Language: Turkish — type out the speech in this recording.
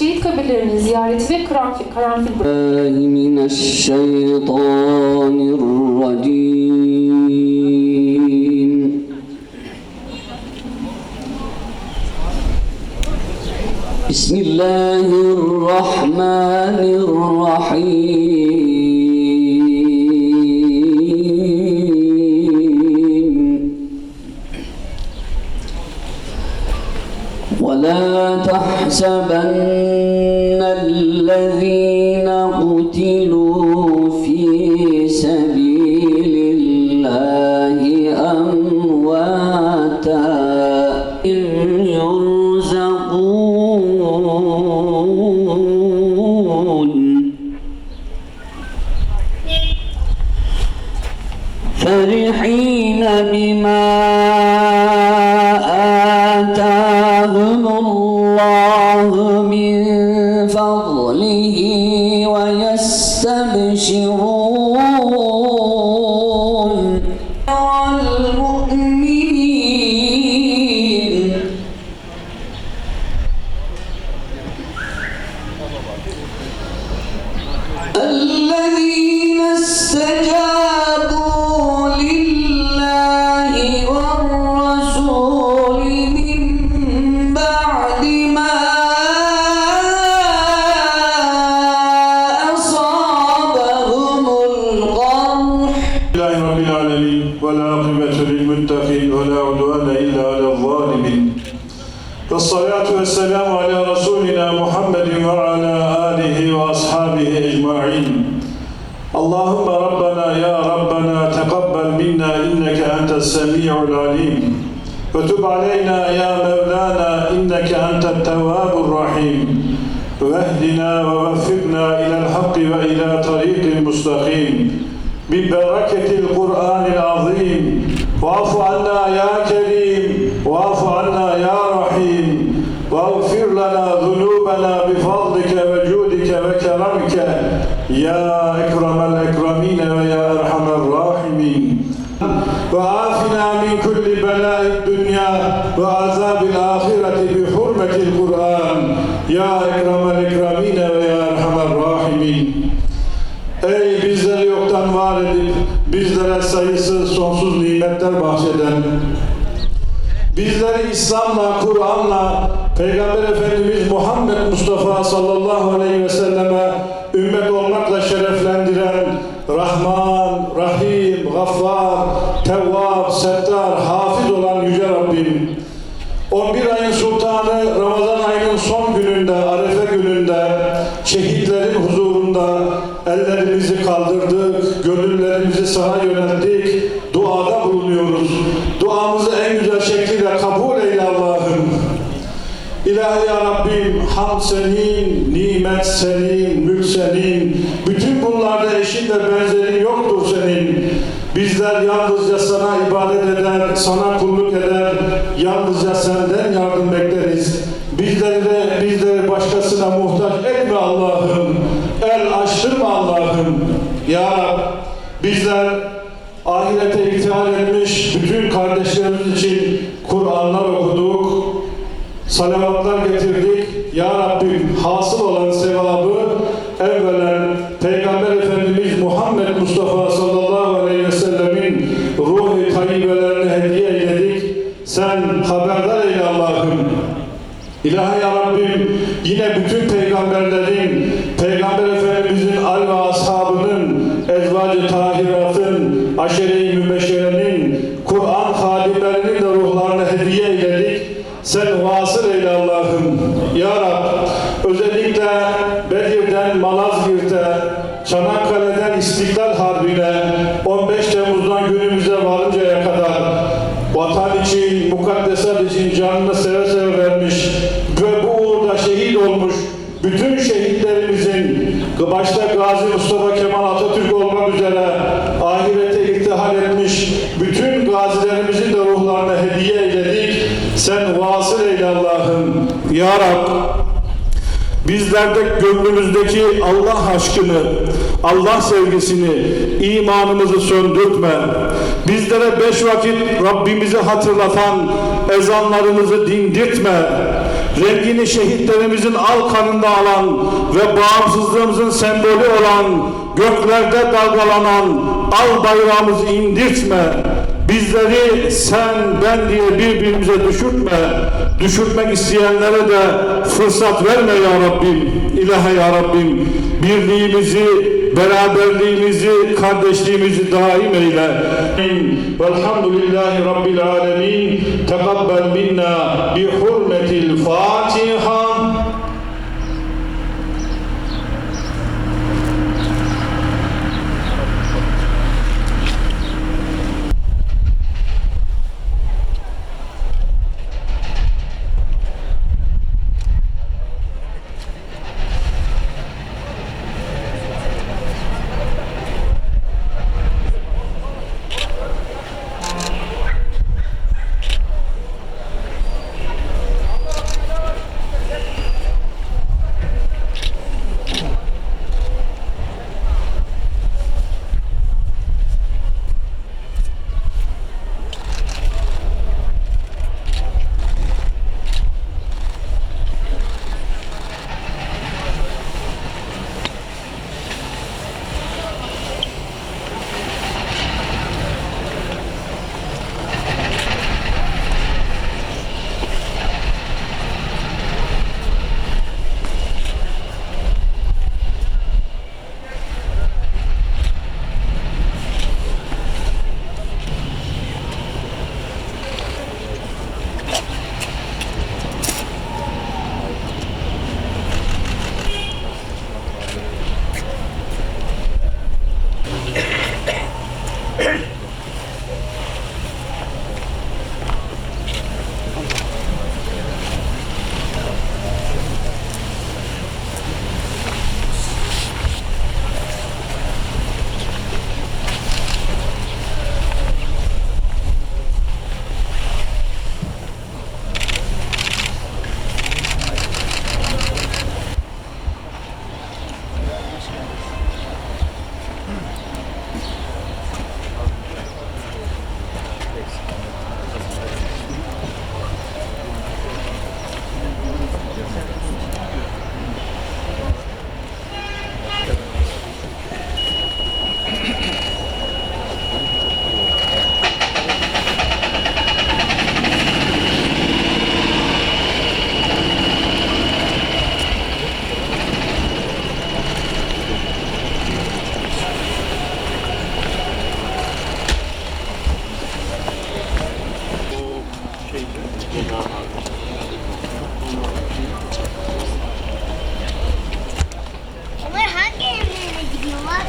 şehit kabirlerinin ziyareti ve karanfil karanfil Mineşşeytanirracim Bismillahirrahmanirrahim ولا تحسبن في سبيل الله يرزقون. فرحين بما 三本心。الظالمين. والصلاة والسلام على رسولنا محمد وعلى آله وأصحابه أجمعين. اللهم ربنا يا ربنا تقبل منا إنك أنت السميع العليم. وتب علينا يا مولانا إنك أنت التواب الرحيم. واهدنا ووفقنا إلى الحق وإلى طريق مستقيم. ببركة القرآن العظيم. واعف عنا يا Rabbena bi fadlike ve cudike ve keramike. Ya ekremel ekramine ve ya erhamer rahimin. Ve afina min kulli belâid dünya ve azâbil ahireti bi hurmetil Kur'an. Ya ekremel ekramine ve ya erhamer Ey bizleri yoktan var edip bizlere sayısız sonsuz nimetler bahşeden bizleri İslam'la, Kur'an'la, Peygamber Efendimiz Muhammed Mustafa sallallahu aleyhi ve selleme ümmet olmakla şereflendiren Rahman, Rahim, Gaffar, Tevvab, Settar, Hafiz olan Yüce Rabbim 11 ayın sultanı Ramazan ayının son gününde, Arefe gününde şehitlerin huzurunda ellerimizi kaldırdık, gönüllerimizi sana yönelttik, Rabbim ham senin, nimet senin, mülk senin. Bütün bunlarda eşin ve benzerin yoktur senin. Bizler yalnızca sana ibadet eder, sana kulluk eder. Yalnızca senden yardım bekleriz. Bizleri de bizleri başkasına muhtaç etme Allah'ım. El açtırma Allah'ım. Ya bizler ahirete iktidar etmiş bütün kardeşlerimiz için Kur'anlar okuduk. Salavatlar getirdik. Ya Rabbim hasıl olan sevabı evvelen Peygamber Efendimiz Muhammed Mustafa sallallahu aleyhi ve sellemin ruh-i tayyibelerine hediye eyledik. Sen haberdar eyle Allah'ım. İlahi ya Rabbim yine bütün peygamberlerin, Peygamber Efendimizin al ve ashabının, ezvacı tahiratın, aşere-i mübeşşerenin, Kur'an hadimlerinin de ruhlarına hediye eyledik. Sen vasıl eyle Allah'ım. Ya Rab, özellikle Bedir'den Malazgirt'e, Çanakkale'den İstiklal Harbi'ne, 15 Temmuz'dan günümüze varıncaya kadar vatan için, mukaddesat için canını seve seve vermiş ve bu uğurda şehit olmuş bütün şehitlerimizin başta Gazi Mustafa Kemal Atatürk olmak üzere Ya Rab Bizlerde gönlümüzdeki Allah aşkını, Allah sevgisini, imanımızı söndürtme. Bizlere beş vakit Rabbimizi hatırlatan ezanlarımızı dindirtme. Rengini şehitlerimizin al kanında alan ve bağımsızlığımızın sembolü olan göklerde dalgalanan al bayrağımızı indirtme. Bizleri sen ben diye birbirimize düşürtme. Düşürtmek isteyenlere de fırsat verme ya Rabbim. İlahe ya Rabbim. Birliğimizi, beraberliğimizi, kardeşliğimizi daim eyle. Velhamdülillahi Rabbil alemin. Tekabbel minna bi hurmetil Fatiha. Onlar hangi evlerine gidiyorlar?